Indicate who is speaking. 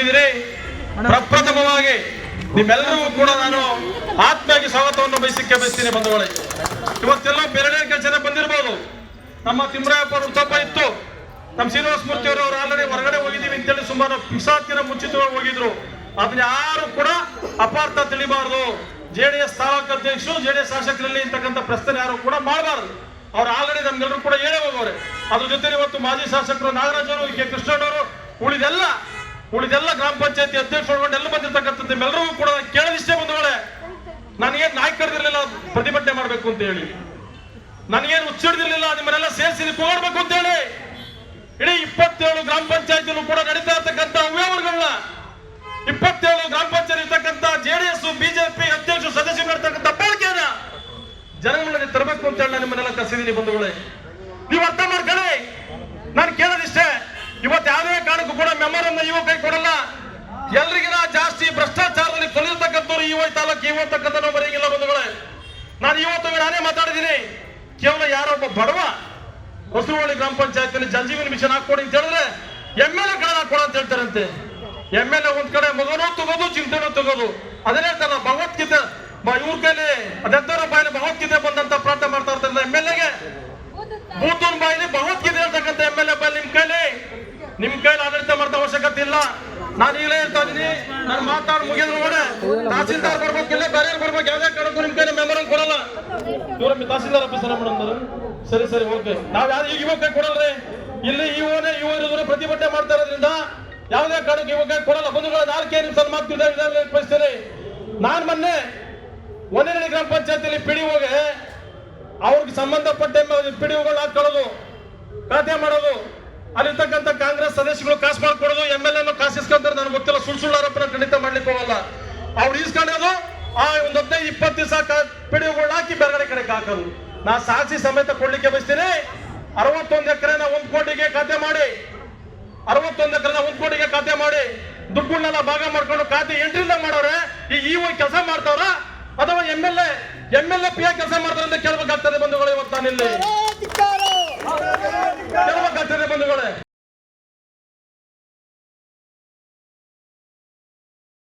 Speaker 1: ಬಂದಿದ್ದೀರಿ ಪ್ರಪ್ರಥಮವಾಗಿ ನಿಮ್ಮೆಲ್ಲರಿಗೂ ಕೂಡ ನಾನು ಆತ್ಮೀಯ ಸ್ವಾಗತವನ್ನು ಬಯಸಿಕ್ಕೆ ಬಯಸ್ತೀನಿ ಬಂಧುಗಳೇ. ಇವತ್ತೆಲ್ಲ ಬೇರೆ ಜನ ಬಂದಿರಬಹುದು ನಮ್ಮ ತಿಮ್ರಾಯಪ್ಪ ಅವ್ರ ಇತ್ತು. ನಮ್ಮ ಶ್ರೀನಿವಾಸ ಮೂರ್ತಿ ಅವರು ಅವ್ರು ಆಲ್ರೆಡಿ ಹೊರಗಡೆ ಹೋಗಿದೀವಿ ಅಂತೇಳಿ ಸುಮಾರು ಪಿಸಾತಿನ ಮುಂಚಿತವಾಗಿ ಹೋಗಿದ್ರು. ಅದನ್ನ ಯಾರು ಕೂಡ ಅಪಾರ್ಥ ತಿಳಿಬಾರದು. ಜೆಡಿಎಸ್ ತಾಲೂಕು ಅಧ್ಯಕ್ಷರು ಜೆಡಿಎಸ್ ಶಾಸಕರಲ್ಲಿ ಇರ್ತಕ್ಕಂಥ ಪ್ರಶ್ನೆ ಯಾರು ಕೂಡ ಮಾಡಬಾರದು. ಅವ್ರು ಆಲ್ರೆಡಿ ನಮ್ಗೆಲ್ಲರೂ ಕೂಡ ಹೇಳೇ ಹೋಗೋರೆ ಅದ್ರ ಜೊತೆ ಇವತ್ತು ಮಾಜಿ ಶಾಸಕರು ನಾಗರಾಜ್ ಅವರು ಕೆ. ಕೃಷ್ಣಣ್ಣವರು ಉಳಿದೆಲ್ಲ ಉಳಿದೆಲ್ಲ ಗ್ರಾಮ ಪಂಚಾಯತಿ ಅಧ್ಯಕ್ಷರು ಎಲ್ಲ ಬಂದಿರ್ತಕ್ಕಂಥದ್ದು ನಿಮ್ಮೆಲ್ಲರಿಗೂ ಕೂಡ ಕೇಳದಿಷ್ಟೇ ಬಂಧುಗಳೇ. ನನಗೇನು ನಾಯಕ ಕರೆದಿರಲಿಲ್ಲ ಪ್ರತಿಭಟನೆ ಮಾಡಬೇಕು ಅಂತ ಹೇಳಿ. ನನಗೇನು ಹುಚ್ಚಿಡ್ದಿರ್ಲಿಲ್ಲ ನಿಮ್ಮನ್ನೆಲ್ಲ ಸೇರಿಸಿ ಕೂಗಾಡ್ಬೇಕು ಅಂತ ಹೇಳಿ. ಇಡೀ ಇಪ್ಪತ್ತೇಳು ಗ್ರಾಮ ಪಂಚಾಯತಿನೂ ಕೂಡ ನಡೀತಾ ಇರ್ತಕ್ಕಂಥ ಅವ್ಯವಹಾರಗಳನ್ನ ಇಪ್ಪತ್ತೇಳು ಗ್ರಾಮ ಪಂಚಾಯತ್ ಇರ್ತಕ್ಕಂಥ ಜೆಡಿಎಸ್ ಬಿಜೆಪಿ ಅಧ್ಯಕ್ಷ ಸದಸ್ಯರು ಇರ್ತಕ್ಕಂಥ ಬಳಕೆಯನ್ನ ಜನಗಳನ್ನ ತರಬೇಕು ಅಂತ ಹೇಳಿ ನಾನು ನಿಮ್ಮನ್ನೆಲ್ಲ ಕಸಿದೀನಿ ಬಂಧುಗಳೇ. ಮೆಮರನ್ನ ಇವ ಕೈ ಕೊಡಲ್ಲ. ಎಲ್ರಿಗಿನ ಜಾಸ್ತಿ ಭ್ರಷ್ಟಾಚಾರದಲ್ಲಿ ತೊಲಿರ್ತಕ್ಕಂಥವ್ರು ಈ ತಾಲೂಕು ಈ ತಕ್ಕಂಥ ನಾವು ಬರೆಯಂಗಿಲ್ಲ ಬಂಧುಗಳೇ. ನಾನು ಇವತ್ತು ನಾನೇ ಮಾತಾಡಿದ್ದೀನಿ. ಕೇವಲ ಯಾರೋ ಒಬ್ಬ ಬಡವ ಹೊಸರುವಳ್ಳಿ ಗ್ರಾಮ ಪಂಚಾಯತಿಯಲ್ಲಿ ಜಲಜೀವನ ಮಿಷನ್ ಹಾಕೊಡಿ ಅಂತ ಹೇಳಿದ್ರೆ ಎಂ ಎಲ್ ಎ ಹಾಕೊಡ ಅಂತ ಹೇಳ್ತಾರಂತೆ. ಎಂ ಎಲ್ ಎ ಒಂದ್ ಕಡೆ ಮಗನೂ ತಗೋದು ಚಿಂತೆನೂ ತಗೋದು. ಅದನ್ನೇ ಹೇಳ್ತಾರಲ್ಲ ಭಗವದ್ಗೀತೆ. ಇವ್ರ ಕೈಲಿ ಅದೆಂತವ್ರ ಬಾಯಲ್ಲಿ ಭಗವದ್ಗೀತೆ ಬಂದಂತ ಪ್ರಾರ್ಥನೆ ಮಾಡ್ತಾ ಇರ್ತಾರಲ್ಲ ಎಂ ಎಲ್ ಎಗೆ. ಬೂತೂನ್ ಬಾಯಿಲಿ ಭಗವದ್ಗೀತೆ ಹೇಳ್ತಕ್ಕಂಥ ಎಂ ಎಲ್ ಎ ಬಾಯಿ ನಿಮ್ ಕೈಲಿ ನಿಮ್ ಕೈಲಿ ಆಡಳಿತ ಮಾಡ್ತಾ ಅವಶ್ಯಕತೆ ಇಲ್ಲ. ನಾನು ಈಗಲೇ ಹೇಳ್ತಾ ಇದೀನಿ, ನಾನು ಮಾತಾಡ್ ಮುಗಿದ್ರು ನೋಡಿ ತಹಸೀಲ್ದಾರ್ ಬರ್ಬೇಕಿಲ್ಲ ಬೇರೆ ಬರ್ಬೇಕು ಯಾವ್ದೇ ಕಾರಣಕ್ಕೂ ನಿಮ್ ಕೈಲಿ ಮೆಮೊರಂ ಕೊಡಲ್ಲ. ಇವ್ರ ತಹಸೀಲ್ದಾರ್ ಆಫೀಸರ ಮೇಡಮ್ ಸರಿ ಸರಿ ಓಕೆ ನಾವ್ ಯಾವ್ದು ಈಗ ಯುವಕ ಕೊಡಲ್ರಿ? ಇಲ್ಲಿ ಇವನೇ ಇವ ಪ್ರತಿಭಟನೆ ಮಾಡ್ತಾ ಇರೋದ್ರಿಂದ ಯಾವುದೇ ಕಾರಣಕ್ಕೆ ಯುವಕ ಕೊಡಲ್ಲ. ಬಂಧುಗಳ, ನಾಲ್ಕೇ ನಿಮಿಷ ಮಾತು ಪ್ರಶ್ನೆ ನಾನ್ ಮೊನ್ನೆ ಒಂದನೇ ಗ್ರಾಮ ಪಂಚಾಯತಿಯಲ್ಲಿ ಹೋಗಿ ಅವ್ರಿಗೆ ಸಂಬಂಧಪಟ್ಟ ಪಿ ಡಿ ಹಾಕೊಳ್ಳೋದು, ಖಾತೆ ಮಾಡೋದು, ಅಲ್ಲಿರ್ತಕ್ಕಂಥ ಸದಸ್ಯಗಳು ಕಾಸು ಮಾಡ್ಕೊಡೋದು ಎಂ ಎಲ್ ಎನ್ನು ಕಾಸು ಇಸ್ಕೊಂತಾರೆ ನನಗೆ ಗೊತ್ತಿಲ್ಲ ಸುಳ್ಳು ಸುಳ್ಳು ಆರೋಪನ ಖಂಡಿತ ಮಾಡ್ಲಿಕ್ಕೆ ಹೋಗಲ್ಲ ಅವ್ರು ಈಸ್ಕೊಂಡೋದು ಆ ಒಂದು ಹದಿನೈದು ಇಪ್ಪತ್ತು ದಿವಸ ಪಿಡಿಯುಗಳು ಹಾಕಿ ಬೇರೆ ಕಡೆ ಹಾಕೋದು. ನಾ ಸಾಕ್ಷಿ ಸಮೇತ ಕೊಡ್ಲಿಕ್ಕೆ ಬಯಸ್ತೀನಿ. ಅರವತ್ತೊಂದು ಎಕರೆನ ಒಂದ್ ಕೋಟಿಗೆ ಖಾತೆ ಮಾಡಿ. ಅರವತ್ತೊಂದು ಎಕರೆನ ಒಂದ್ ಕೋಟಿಗೆ ಖಾತೆ ಮಾಡಿ. ದುಡ್ಡುಗಳನ್ನೆಲ್ಲ ಭಾಗ ಮಾಡ್ಕೊಂಡು ಖಾತೆ ಎಂಟ್ರಿಂದ ಮಾಡೋರೆ ಈ ಈ ಕೆಲಸ ಮಾಡ್ತಾವ್ರ? ಅಥವಾ M L A M L A P ಕೆಲಸ ಮಾಡ್ತಾರೆ ಅಂತ ಕೇಳ್ಬೇಕಾಗ್ತದೆ ಬಂಧುಗಳು ಇವತ್ತು ನಾನಿಲ್ಲಿ. ಕೇಳ್ಬೇಕಾಗ್ತದೆ ಬಂಧುಗಳೇ.